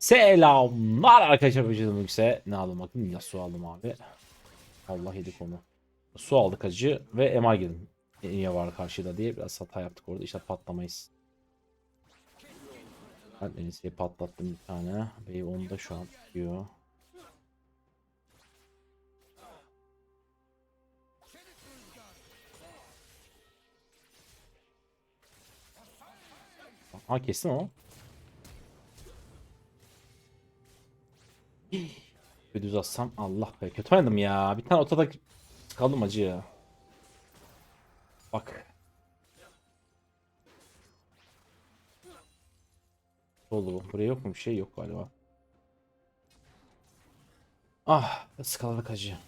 Selamlar arkadaşlar vücudum yükse. Ne aldım bakın ya su aldım abi. Allah yedik onu. Su aldık acı ve MR girdim. Niye var karşıda diye biraz hata yaptık orada. İşte patlamayız. Ben en iyisi patlattım bir tane. Bey onu da şu an diyor. Ha kestim o. Bir düz atsam Allah be kötü oynadım ya. Bir tane otada kaldım acı ya. Bak. Bu. Buraya yok mu bir şey yok galiba. Ah ıskaladık acı.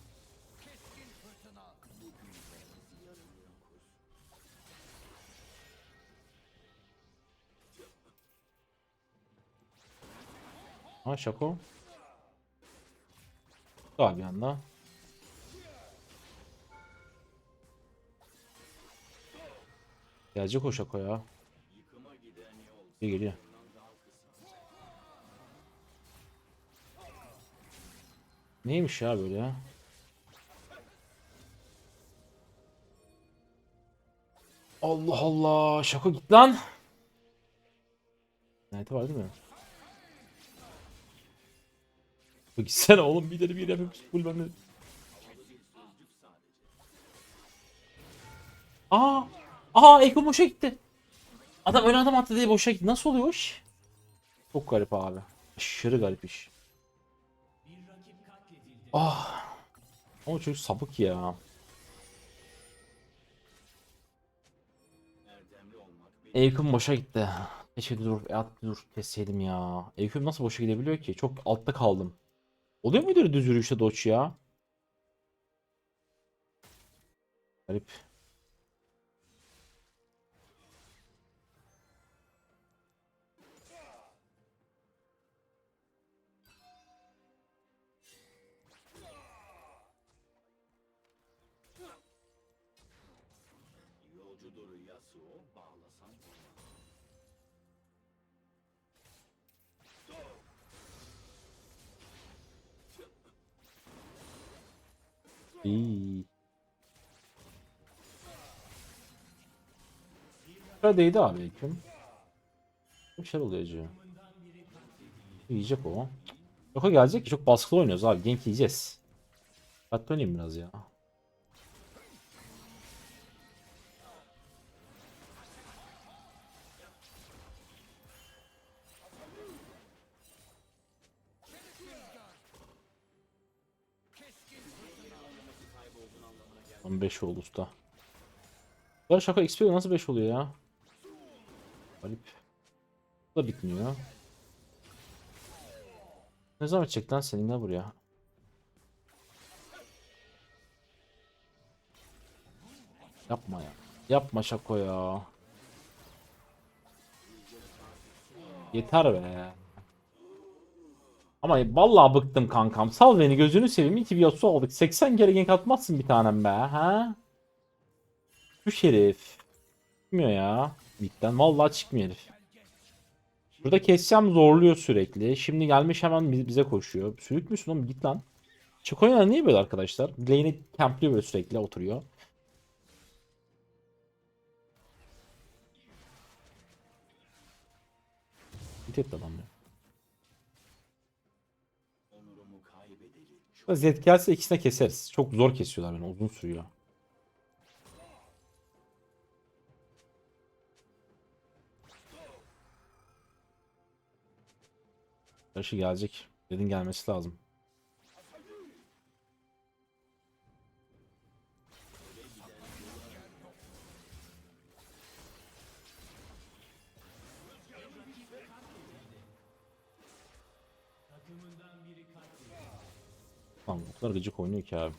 Ha şako. Daha bir anda. Gelecek o şako ya. Geliyor. Neymiş ya böyle ya? Allah Allah şako git lan. Nerede var değil mi? Gitsene oğlum bir ileri bir ileri full ben. Aa! Aa Eko boşa gitti. Adam ön adam attı diye boşa gitti. Nasıl oluyor iş? Çok garip abi. Aşırı garip iş. Ah. Ama çocuk sapık ya. Eyküm boşa gitti. Keşke dur, at dur kesseydim ya. Eyküm nasıl boşa gidebiliyor ki? Çok altta kaldım. Oluyor muydu öyle düz yürüyüşte doç ya? Garip. İyi. Şuradaydı abi Eyküm. Bir şeyler oluyor. Yiyecek o. Yok gelecek ki çok baskılı oynuyoruz abi. Gank yiyeceğiz. Dikkatli oynayayım biraz ya. 5 oldu usta. Ya şaka XP nasıl 5 oluyor ya? Garip. Bu da bitmiyor. Ne zaman çek lan senin gel buraya. Yapma ya. Yapma şako ya. Yeter be. Ama vallahi bıktım kankam. Sal beni gözünü seveyim. İki bir Yasuo aldık. 80 kere gank atmazsın bir tanem be. Ha? Şu şerif. Çıkmıyor ya. Bitten vallahi çıkmıyor herif. Burada keseceğim zorluyor sürekli. Şimdi gelmiş hemen bi- bize koşuyor. Sürük müsün oğlum git lan. Çık oyuna niye böyle arkadaşlar? Lane'i campliyor böyle sürekli oturuyor. Git et adam ya. Zed gelse ikisine keseriz. Çok zor kesiyorlar beni. Uzun sürüyor. Yaşı gelecek. Dedin gelmesi lazım. Tamam o kadar gıcık oynuyor ki abi.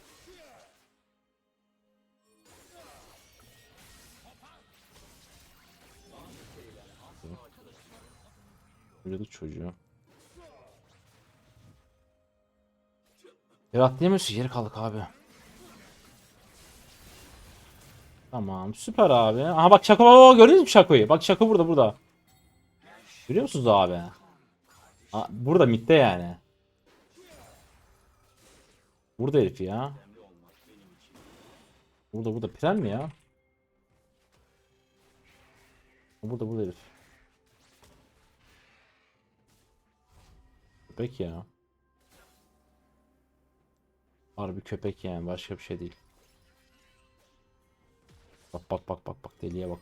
Böyle de çocuğu. Ya atlayamıyorsun geri kaldık abi. Tamam süper abi. Aha bak Şako baba gördünüz mü Şako'yu? Bak Şako burada burada. Görüyor musunuz abi? Aa, burada midde yani. Burada herif ya. Burada burada pren mi ya? Burada burada herif. Köpek ya. Harbi köpek yani başka bir şey değil. Bak bak bak bak bak deliye bak.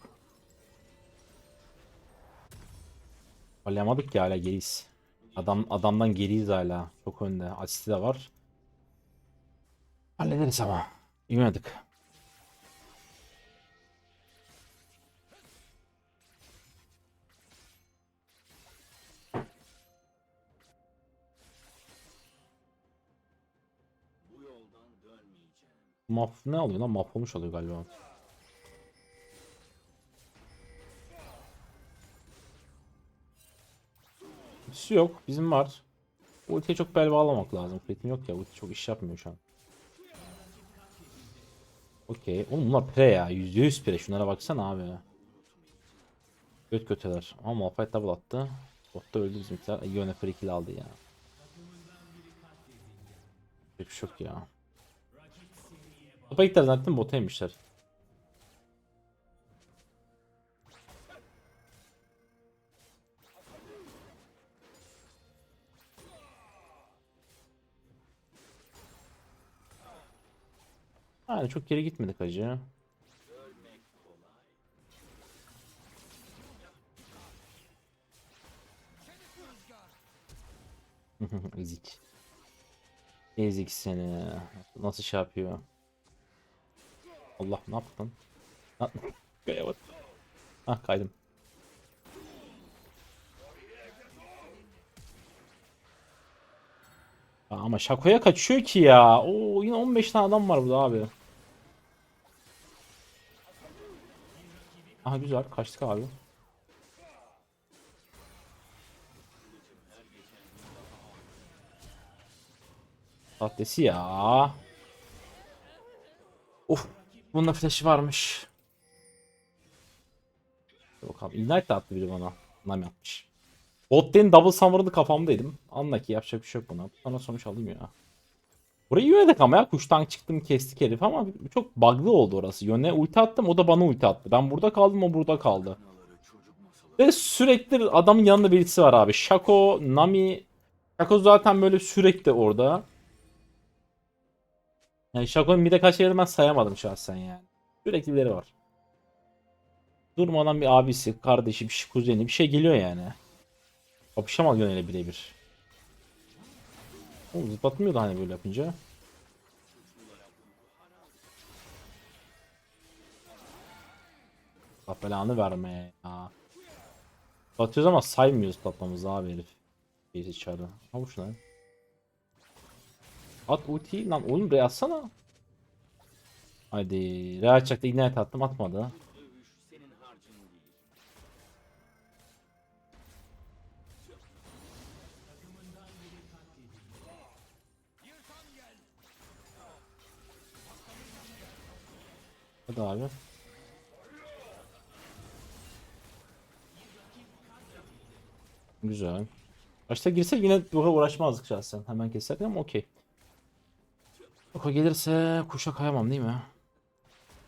Alamadık ya hala geriyiz. Adam adamdan geriyiz hala. Çok önde. Asisti de var. Hallederiz ama. Oynadık. Maf ne alıyor lan? Mahvolmuş oluyor galiba. Ultisi yok. Bizim var. Ultiye çok bel bağlamak lazım. Kritim yok ya. Ulti çok iş yapmıyor şu an. Okey. Oğlum bunlar pre ya. %100 pre. Şunlara baksana abi. Göt göteler. Ama Malphite double attı. Botta öldü bizimkiler. Yone free kill aldı ya. Hiçbir şey yok ya. Topa gittiler zannettim bota yemişler. Yani çok geri gitmedik hacı. Ezik. Ezik seni. Nasıl şey yapıyor? Allah ne yaptın? Kaya. Hah kaydım. Ama şakoya kaçıyor ki ya. Oo yine 15 tane adam var burada abi. Aha güzel kaçtık abi. Tatlesi ya. Of. Bunda flash'i varmış. Dur Bakalım. Ignite de attı biri bana. Nam yapmış. Bot lane double summer'ını kafamdaydım. Anla ki yapacak bir şey yok buna. Sana sonuç alayım ya. Burayı yönedik ama ya. Kuştan çıktım kestik herif ama çok bug'lı oldu orası. Yöne ulti attım o da bana ulti attı. Ben burada kaldım o burada kaldı. Ve sürekli adamın yanında birisi var abi. Shaco, Nami. Shaco zaten böyle sürekli orada. Yani Shaco'nun bir de kaç yeri ben sayamadım şahsen yani. Sürekli birileri var. Durmadan bir abisi, kardeşi, bir şey, kuzeni bir şey geliyor yani. Kapışamaz yönele birebir. Oğlum zıplatmıyordu hani böyle yapınca. Allah belanı verme ya. Zıplatıyoruz ama saymıyoruz zıplatmamızı abi herif. Birisi içeride. Avuç lan. At ultiyi lan oğlum re atsana. Haydi. Re açacaktı ignite attım atmadı. Hadi abi. Güzel. Başta girsek yine kadar uğraşmazdık şahsen. Hemen keserdik ama okey. Şoko gelirse kuşa kayamam değil mi?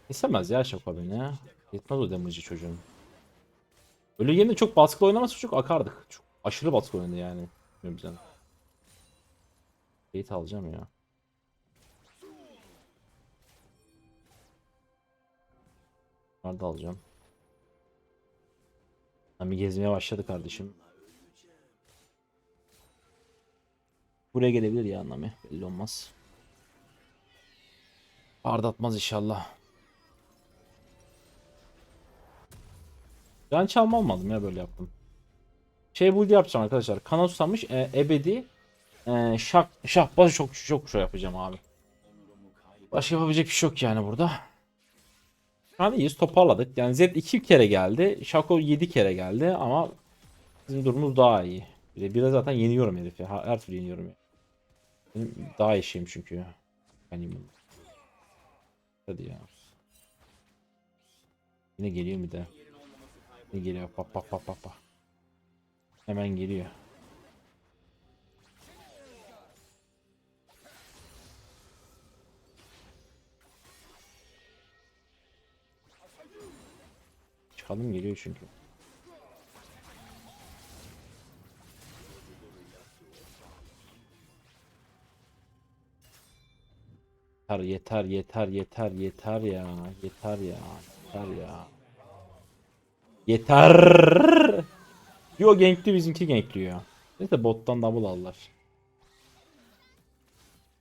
Kesemez ya Şoko beni. Yetmez o damage'i çocuğun. Öyle yerine çok baskılı oynamasa çok akardık. Çok aşırı baskı oynadı yani. Bilmiyorum. Gate alacağım ya. Nerede alacağım? Nami gezmeye başladı kardeşim. Buraya gelebilir ya Nami. Belli olmaz. Ardatmaz inşallah. Ben çalma almadım ya böyle yaptım. Şey build yapacağım arkadaşlar. Kana susamış e, ebedi e, şak şahbaz çok çok şey yapacağım abi. Başka yapabilecek bir şey yok yani burada. Şu an iyiyiz toparladık. Yani Z 2 kere geldi. Shaco 7 kere geldi ama bizim durumumuz daha iyi. Bir de, zaten yeniyorum herifi. Her, türlü yeniyorum. Benim daha iyi şeyim çünkü. İyiyim. Hadi ya. Yine geliyor bir de. Yine geliyor. Bak bak bak bak bak. Hemen geliyor. Arkadan geliyor çünkü. Yeter yeter yeter yeter yeter ya yeter ya yeter ya. Yeter! Yo gankli bizimki gankliyor Neyse bottan double aldılar.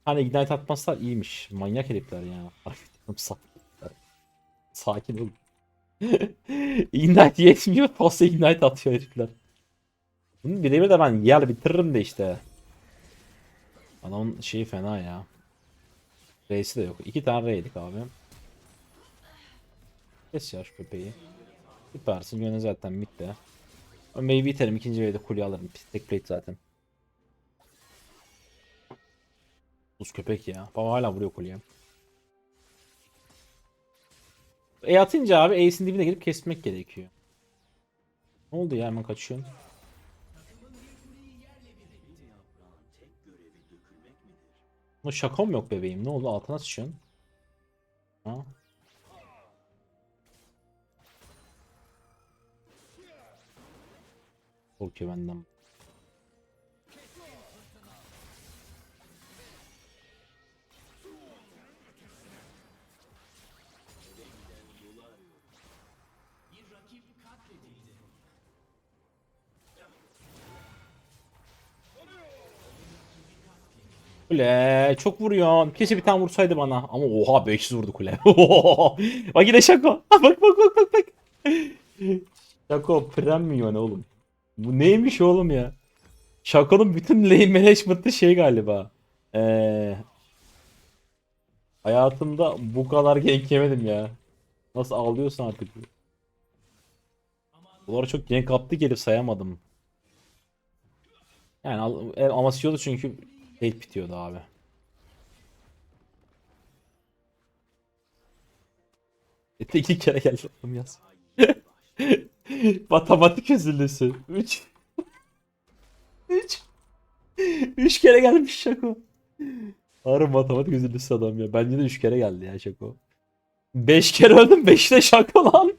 Hani ignite atmazlar iyiymiş. Manyak herifler ya. Sakin ol Ignite yetmiyor fazla ignite atıyor herifler Bunu birebir de ben yer bitiririm de işte Adamın şeyi fena ya R'si de yok. İki tane R yedik abi. Kes ya şu köpeği. Süpersin. Yöne zaten bitti. Maybe iterim. ikinci wave'de kuleye alırım. Tek plate zaten. Buz köpek ya. Baba hala vuruyor kuleye. E atınca abi Ace'in dibine gelip kesmek gerekiyor. Ne oldu ya hemen kaçıyorsun? Bu şakam yok bebeğim. Ne oldu? Altına sıçıyorsun. Ha? Korkuyor benden. Kule çok vuruyor. Keşke bir tane vursaydı bana. Ama oha 500 vurdu kule. bak yine Şako. bak bak bak bak bak. Şako premium oğlum. Bu neymiş oğlum ya? Şako'nun bütün lane management'ı şey galiba. Ee, hayatımda bu kadar gank yemedim ya. Nasıl ağlıyorsun artık. Bu ara çok gank attı gelip sayamadım. Yani al- el amasıyordu çünkü el bitiyordu abi. Ete iki kere geldi oğlum yaz. Matematik üzüldüsü. 3 3 3 kere gelmiş Şako. Harbi matematik üzüldüsü adam ya. Bence de 3 kere geldi ya Şako. 5 kere öldüm 5 de Şako lan.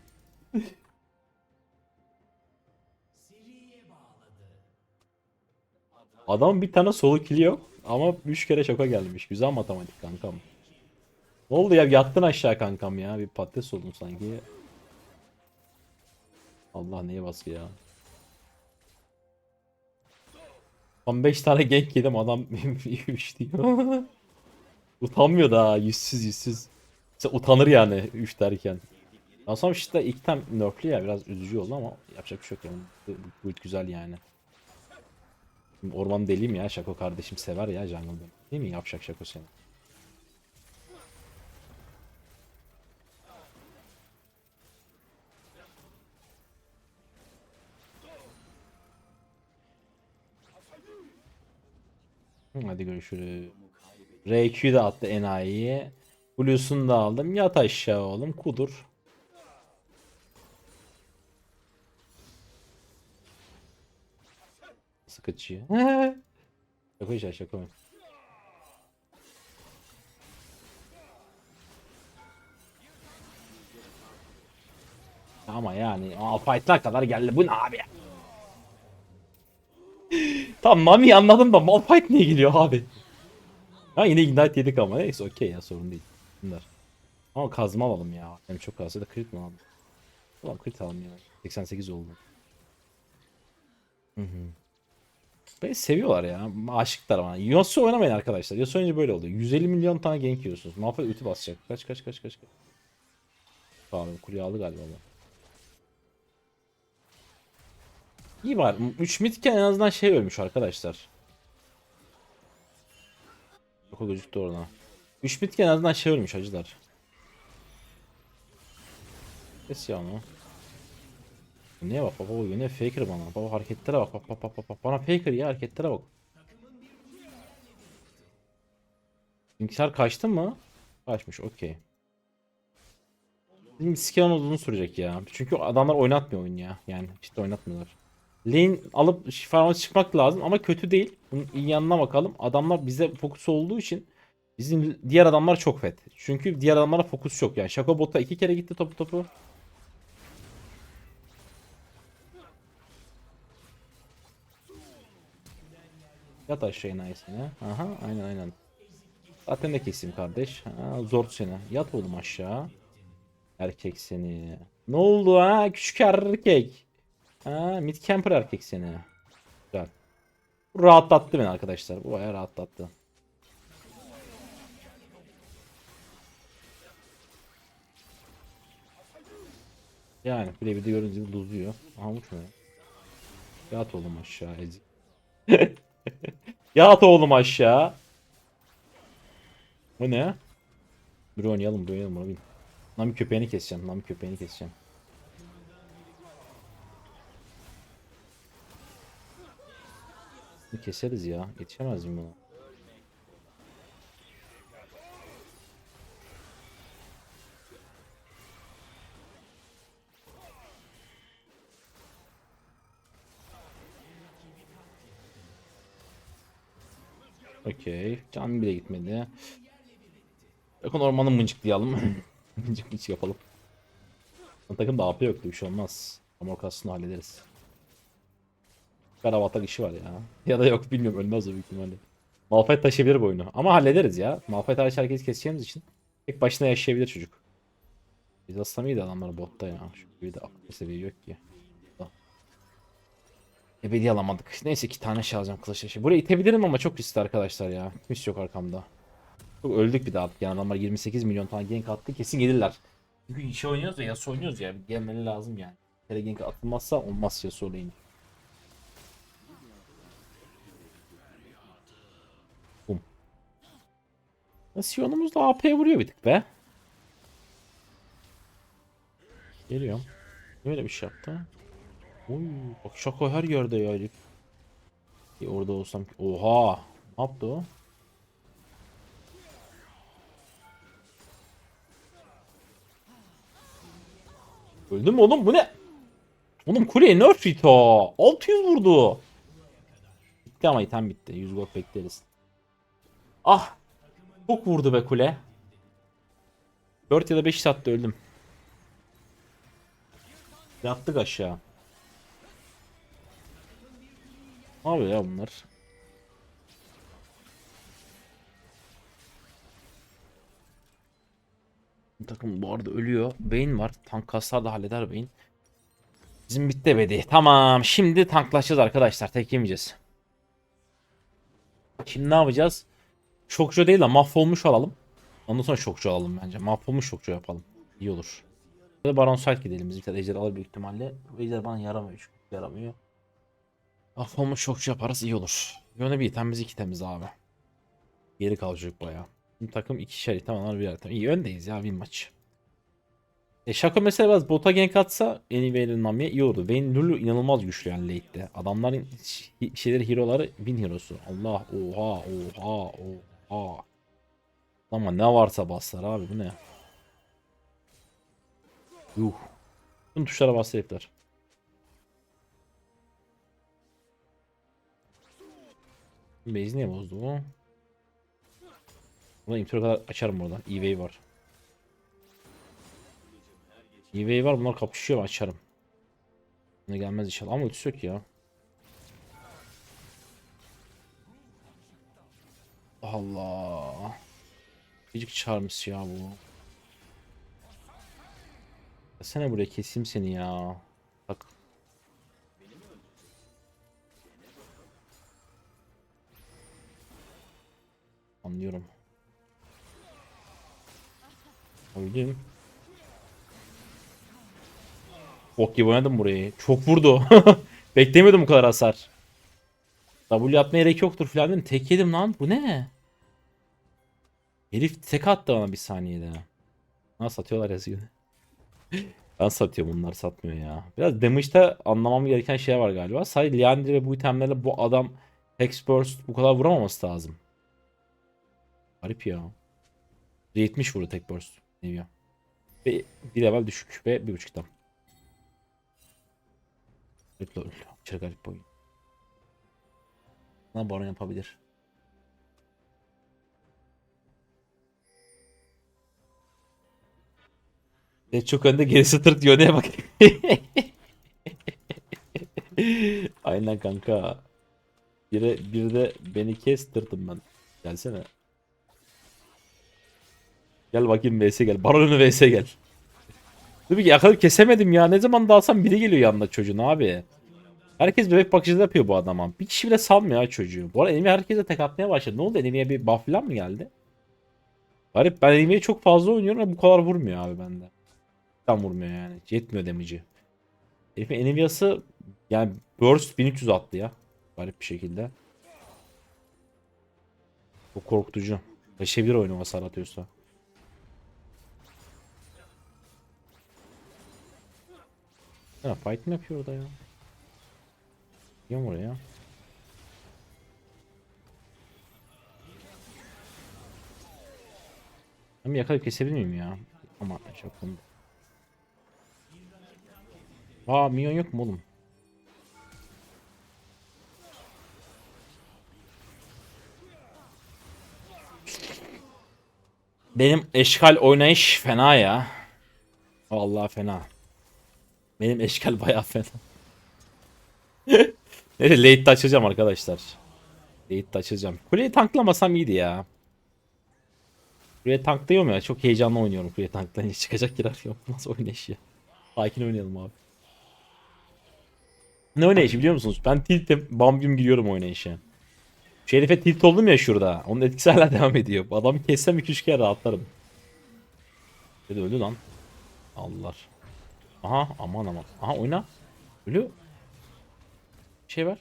Adam bir tane solo kill yok ama 3 kere şoka gelmiş. Güzel matematik kankam. Ne oldu ya yattın aşağı kankam ya. Bir patates oldun sanki. Allah neye baskı ya. 15 tane gank yedim adam 3 diyor. Utanmıyor da yüzsüz yüzsüz. Sen utanır yani 3 derken. Daha sonra işte ilk tam nerfli ya biraz üzücü oldu ama yapacak bir şey yok yani. Bu, bu güzel yani. Orman deliyim ya Şako kardeşim sever ya jungle'da. Değil mi yapacak Şako seni? Hadi görüşürüz. RQ'yu da attı enayiyi. Blue'sunu da aldım. Yat aşağı oğlum kudur. Sıkıcı. şaka işe şaka. Ama yani Malphite'lar kadar geldi. Bu ne abi ya? Tamam Mami anladım da Malphite niye geliyor abi? Ha yine ignite yedik ama neyse okey ya sorun değil. Bunlar. Ama kazma alalım ya. Hem çok kazsa da crit mi alalım? Tamam crit alalım ya. 88 oldu. Hı hı. Beni seviyorlar ya. Aşıklar bana. Yasuo oynamayın arkadaşlar. Yasuo oynayınca böyle oluyor. 150 milyon tane gank yiyorsunuz. Malphite ulti basacak. Kaç kaç kaç kaç kaç. Tamam kuleye aldı galiba bu. İyi var. 3 midken en azından şey ölmüş arkadaşlar. Yok o gözüktü orada. 3 midken en azından şey ölmüş hacılar. Kes ya onu. Neye bak baba oyun ne faker bana. Baba hareketlere bak bak bak bak bak. Bana faker ya hareketlere bak. Bilgisayar kaçtı mı? Kaçmış okey. Bizim skill uzun sürecek ya. Çünkü adamlar oynatmıyor oyun ya. Yani işte oynatmıyorlar. Lane alıp farma çıkmak lazım ama kötü değil. Bunun iyi yanına bakalım. Adamlar bize fokus olduğu için bizim diğer adamlar çok fet. Çünkü diğer adamlara fokus yok yani. Şako bota iki kere gitti topu topu. Yat aşağı inayesine. Aha aynen aynen. Zaten de keseyim kardeş. Ha, zor seni. Yat oğlum aşağı. Erkek seni. Ne oldu ha? Küçük erkek. Ha, mid camper erkek seni. Güzel. Bu rahatlattı beni arkadaşlar. Bu bayağı rahatlattı. Yani Flavy'de görünce luzuyor. Aha bu ne? Yat oğlum aşağı ezik. Yat oğlum aşağı. Bu ne? Dur oynayalım, dur oynayalım bunu bin. Nami köpeğini keseceğim, Nami köpeğini keseceğim. Bunu keseriz ya. Yetişemez miyim buna? Okey. Can bile gitmedi. Yakın ormanı mıncıklayalım. mıncık mıncık yapalım. Bu takımda AP yoktu bir şey olmaz. Ama kasını hallederiz. Karabatak işi var ya. Ya da yok bilmiyorum ölmez o büyük ihtimalle. Malphite taşıyabilir bu oyunu. Ama hallederiz ya. Malphite hariç herkes keseceğimiz için. Tek başına yaşayabilir çocuk. Biz aslında adamlar botta ya. Şu bir de aklı seviye yok ki. Ebedi alamadık. Neyse iki tane şey alacağım kılıç taşı. Buraya itebilirim ama çok riskli arkadaşlar ya. Kimse yok arkamda. Çok öldük bir daha artık yani adamlar 28 milyon tane gank attı kesin gelirler. Çünkü işe oynuyoruz ya Yasuo oynuyoruz ya gelmeli lazım yani. Kere gank atılmazsa olmaz Yasuo lane. Bum. Sion'umuz da AP'ye vuruyor bir tık be. Geliyorum. Böyle bir şey yaptı. Oy, bak şaka her yerde ya herif. Bir orada olsam. Oha. Ne yaptı o? Öldüm oğlum bu ne? Oğlum kuleye nerf hit o. 600 vurdu. Bitti ama item bitti. 100 gold bekleriz. Ah. Çok vurdu be kule. 4 ya da 5 satte öldüm. Yattık aşağı. Ne yapıyor ya bunlar? Bu takım bu arada ölüyor. Beyin var. Tank kaslar da halleder Beyin. Bizim bitti ebedi. Tamam. Şimdi tanklaşacağız arkadaşlar. Tek yemeyeceğiz. Şimdi ne yapacağız? Şokçu değil de mahvolmuş alalım. Ondan sonra şokçu alalım bence. Mahvolmuş şokçu yapalım. İyi olur. Da Baron Site gidelim. Bizimkiler ejder alır büyük ihtimalle. Ejder bana yaramıyor. Çünkü yaramıyor. Mahvolmuş şokçu yaparız iyi olur. Yöne bir temiz iki temiz abi. Geri kalacak bayağı. Şimdi takım ikişer item onlar birer item. İyi öndeyiz ya win maç. E Şako mesela biraz bota gank atsa Anyway'nin Nami'ye iyi olurdu. Vayne Lulu inanılmaz güçlü yani late'de. Adamların şeyleri hero'ları win hero'su. Allah oha oha oha. Ama ne varsa baslar abi bu ne? Yuh. Tüm tuşlara bastı herifler. Base niye bozdu bu? Buna intro kadar açarım burada. EV var. EV var bunlar kapışıyor açarım. Ne gelmez inşallah ama ötüsü yok ya. Allah. Gıcık çağırmış ya bu. Gelsene buraya keseyim seni ya. Anlıyorum. Öldüm. Bok gibi oynadım burayı. Çok vurdu. Beklemiyordum bu kadar hasar. W atmaya gerek yoktur falan dedim. Tek yedim lan. Bu ne? Herif tek attı bana bir saniyede. Nasıl satıyorlar yazıyor. ben satıyorum bunlar satmıyor ya. Biraz damage'da anlamam gereken şey var galiba. Sadece Liandry ve bu itemlerle bu adam Hex Burst bu kadar vuramaması lazım. Garip ya. 70 vurdu tek burst. Diyor? Ve bir level düşük ve bir buçuktan. Garip lol. Aşırı garip oyun. Bana baron yapabilir. Ve çok önde gerisi tırt yöneye bak. Aynen kanka. Biri, bir de beni kestirdim ben. Gelsene. Gel bakayım VS gel. Baron'u VS gel. Tabii ki yakalayıp kesemedim ya. Ne zaman dalsam biri geliyor yanına çocuğun abi. Herkes bebek bakıcılığı yapıyor bu adama. Bir kişi bile salmıyor ha çocuğu. Bu arada enemy herkese tek atmaya başladı. Ne oldu? Enemy'ye bir buff falan mı geldi? Garip ben enemy'ye çok fazla oynuyorum ama bu kadar vurmuyor abi bende. Tam vurmuyor yani. Yetmiyor damage'i. Herifin enemy'ası yani burst 1300 attı ya. Garip bir şekilde. Bu korkutucu. 5'e 1 oyunu hasar atıyorsa. Ya fight mi yapıyor orada ya? Gidiyorum oraya. Ben bir yakalayıp kesebilir miyim ya? Ama çok bunu. Aa minyon yok mu oğlum? Benim eşkal oynayış fena ya. Vallahi fena. Benim eşkal bayağı fena. Neyse late'de açacağım arkadaşlar. Late'de açacağım. Kuleyi tanklamasam iyiydi ya. Kuleye tanklıyorum ya. Çok heyecanlı oynuyorum kuleye tanklayınca. Çıkacak girer yok. Nasıl oynayış ya. Sakin oynayalım abi. Ne oynayışı biliyor musunuz? Ben tiltim. Bam güm giriyorum oynayışa. Şu herife tilt oldum ya şurada. Onun etkisi hala devam ediyor. Bu Adamı kessem 2-3 kere rahatlarım. Dedi öldü lan. Allah. Aha aman aman. Aha oyna. Ölüyor. Bir şey var.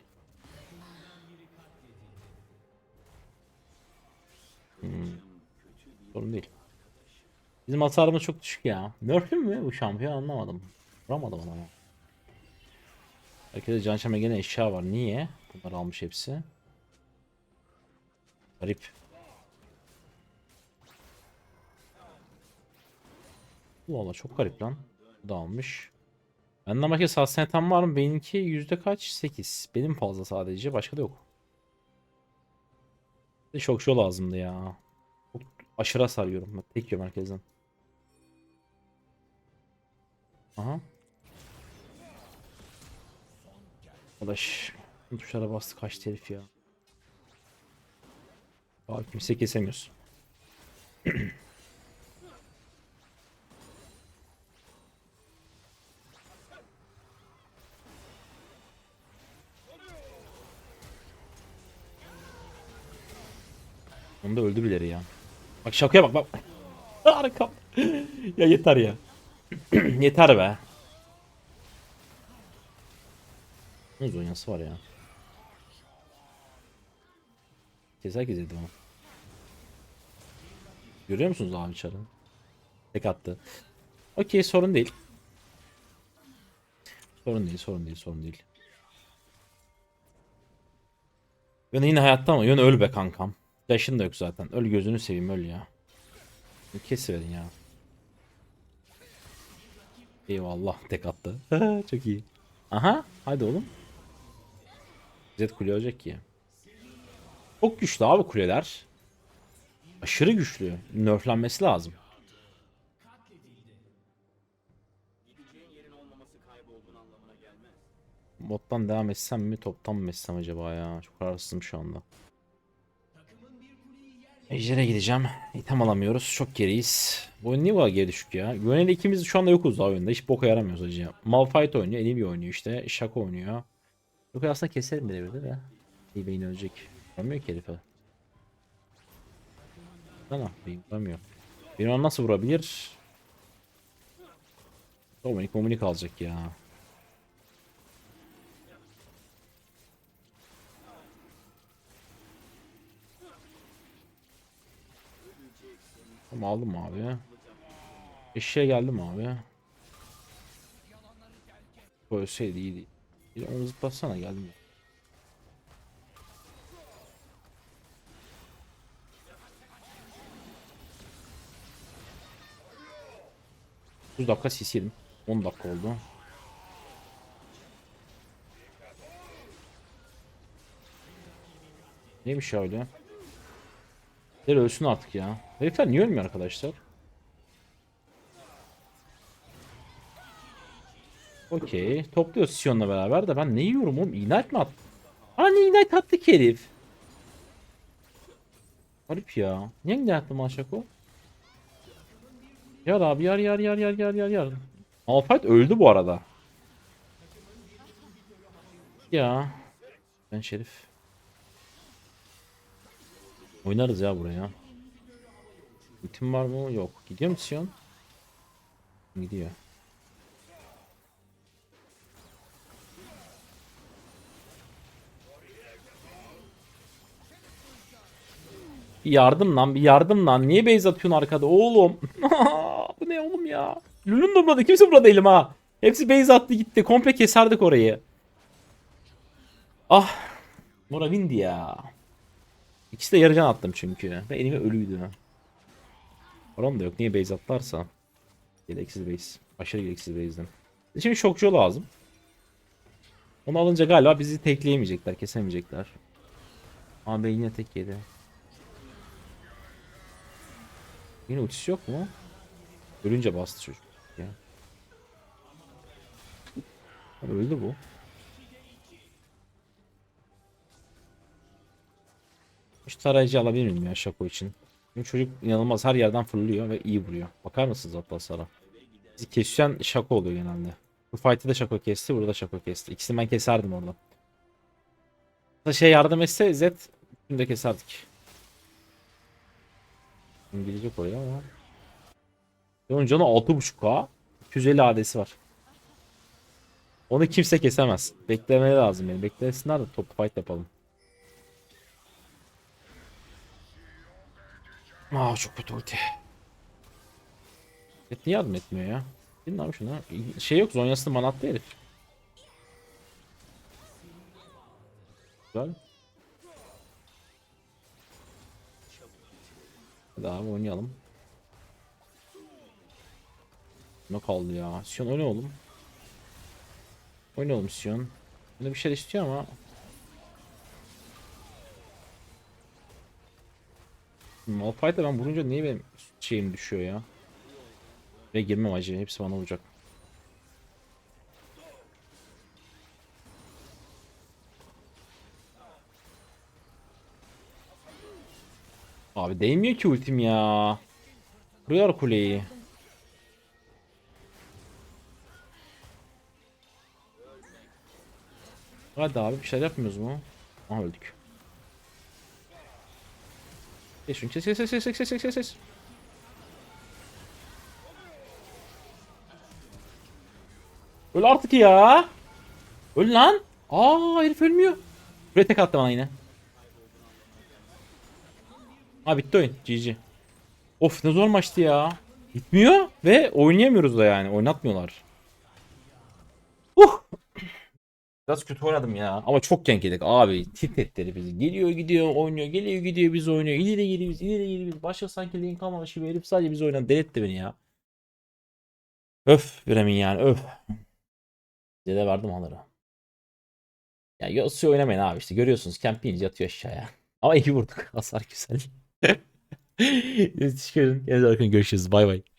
Hmm. Sorun değil. Bizim hasarımız çok düşük ya. Nerf'lü mü bu şampiyon anlamadım. Vuramadım ya. Herkese can çeme gene eşya var. Niye? Bunlar almış hepsi. Garip. Allah çok garip lan. Bu da almış. Benden başka sassaniyetem var mı? Benimki yüzde kaç? 8. Benim fazla sadece. Başka da yok. Bir de Şok şu lazımdı ya. Çok aşırı sarıyorum. Tek yiyorum herkesten. Aha. Arkadaş. Tuşlara bastı kaç herif ya. Aa, kimse kesemiyoruz. Onu da öldü birileri ya. Bak şakaya bak bak. Arkam. ya yeter ya. yeter be. Ne zonyası var ya. Kez herkes yedi onu. Görüyor musunuz abi çarı? Tek attı. Okey sorun değil. Sorun değil sorun değil sorun değil. Yön yine hayatta ama Yön öl be kankam. Yaşın da yok zaten. Öl gözünü seveyim öl ya. Kesiverin ya. Eyvallah tek attı. Çok iyi. Aha hadi oğlum. Zed kule olacak ki. Çok güçlü abi kuleler. Aşırı güçlü. Nerflenmesi lazım. Bottan devam etsem mi toptan mı etsem acaba ya? Çok kararsızım şu anda. Ejder'e gideceğim. İtem alamıyoruz. Çok geriyiz. Bu oyun niye bu kadar geri düşük ya? Yönel ikimiz şu anda yokuz daha oyunda. Hiç boka yaramıyoruz hacı. Malphite oynuyor. Enemy oynuyor işte. Shaco oynuyor. Yok aslında keserim devirde de. İyi beyin ölecek. Vuramıyor ki herife. Sana beyin vuramıyor. Beni onu nasıl vurabilir? Dominik Dominik alacak ya. Tamam aldım abi. Eşeğe geldim abi. Ölseydi iyiydi. Bir onu zıplatsana geldim. ya. Dakika sis yedim. 10 dakika oldu. Neymiş öyle? Herif ölsün artık ya. Herifler niye ölmüyor arkadaşlar? Okey. Topluyor Sion'la beraber de ben ne yiyorum oğlum? Ignite mi attım? Hani ignite attı ki herif. Garip ya. Niye ignite attı Maşako? Yar abi yar yar yar yar yar yar yar. Malphite öldü bu arada. Ya. Ben Şerif. Oynarız ya buraya. Ultim var mı? Yok. Gidiyor mu Sion? Gidiyor. Bir yardım lan bir yardım lan. Niye base atıyorsun arkada oğlum? Bu ne oğlum ya? Lulun da burada kimse burada değilim ha. Hepsi base attı gitti. Komple keserdik orayı. Ah. Mora windi ya. İkisi de yarıcan attım çünkü. Ve elime ölüydü. Param da yok. Niye base atlarsa. Gereksiz base. Aşırı gereksiz base'den. Şimdi şokçu lazım. Onu alınca galiba bizi tekleyemeyecekler. Kesemeyecekler. Abi yine tek yedi. Yine ultisi yok mu? Ölünce bastı çocuk. Ya. Öldü bu. Şu tarayıcı alabilir miyim ya Şako için? Çünkü çocuk inanılmaz her yerden fırlıyor ve iyi vuruyor. Bakar mısınız hatta Sara? Bizi kesen Şako oluyor genelde. Bu fight'ı da Şako kesti, burada Şako kesti. İkisini ben keserdim orada. Da şey yardım etse Zed bunu da keserdik. Şimdi Gelecek oraya ama. Onun canı 6.5k. 250 AD'si var. Onu kimse kesemez. Beklemeye lazım yani. Beklesinler de top fight yapalım. Aa çok kötü ulti. Et niye yardım etmiyor ya? Mi abi şuna? Şey yok Zonya'sını bana attı herif. Güzel. Hadi abi oynayalım. Ne kaldı ya? Sion oyna oğlum. Oyna oğlum Sion. Bunda bir şey istiyor ama. Malphite'e ben vurunca niye benim şeyim düşüyor ya? Ve girmem acı. Hepsi bana vuracak. Abi değmiyor ki ultim ya. Kuruyor kuleyi. Hadi abi bir şeyler yapmıyoruz mu? Aha öldük. E Deixa, isso, isso, isso, isso, isso, isso, isso. Öl artık ya. Öl lan. Aa herif ölmüyor. Buraya tek attı bana yine. Ha bitti oyun. GG. Of ne zor maçtı ya. Bitmiyor ve oynayamıyoruz da yani. Oynatmıyorlar. Uh Biraz kötü oynadım ya. Ama çok gank yedik abi. Titretleri bizi. Geliyor gidiyor oynuyor. Geliyor gidiyor biz oynuyor. İleri biz. ileri biz. Başka sanki lane kalmamış gibi herif sadece biz oynadı. Deletti beni ya. Öf Bremen yani öf. Size verdim alırı. Ya Yossi oynamayın abi işte görüyorsunuz Camping yatıyor aşağıya. Ama iyi vurduk. Hasar güzel. Ederim. Kendinize bakın görüşürüz. Bay bay.